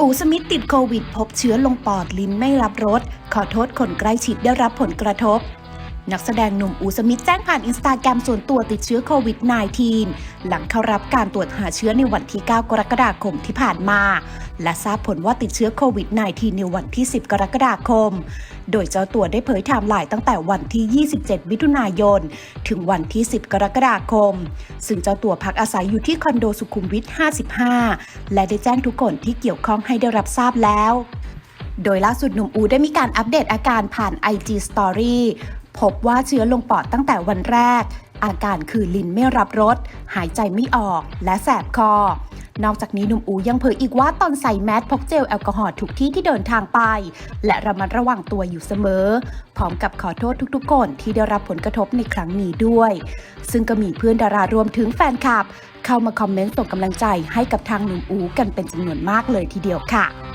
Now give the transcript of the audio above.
อูสมิธติดโควิด พบเชื้อลงปอดลิ้นไม่รับรสขอโทษคนใกล้ชิดได้รับผลกระทบ นักแสดงหนุ่มอูสมิธแจ้งผ่านอินสตาแกรมส่วนตัวติดเชื้อโควิด -19 หลังเข้ารับการตรวจหาเชื้อในวันที่ 9 กรกฎาคมที่ผ่านมา และทราบผลว่าติดเชื้อโควิด -19 ในวันที่ 10 กรกฎาคม โดยเจ้าตัวได้เผยไทม์ไลน์ตั้งแต่วันที่ 27 มิถุนายน ถึงวันที่ 10 กรกฎาคม ซึ่งเจ้าตัวพักอาศัยอยู่ที่คอนโดสุขุมวิท 55 และได้แจ้งทุกคนที่เกี่ยวข้องให้ได้รับทราบแล้วโดยล่าสุดหนุ่มอูได้มีการอัปเดตอาการผ่าน IG Story พบว่าเชื้อลงปอดตั้งแต่วันแรก อาการคือลิ้นไม่รับรส หายใจไม่ออก และแสบคอ นอกจากนี้หนุ่มอูยังเผยอีกว่าตอนใส่แมสพกเจลแอลกอฮอล์ทุกที่ที่เดินทางไป และระมัดระวังตัวอยู่เสมอ พร้อมกับขอโทษทุกๆ คนที่ได้รับผลกระทบในครั้งนี้ด้วย ซึ่งก็มีเพื่อนดารารวมถึงแฟนคลับ เข้ามาคอมเมนต์ส่งกำลังใจให้กับทางหนุ่มอูกันเป็นจำนวนมากเลยทีเดียวค่ะ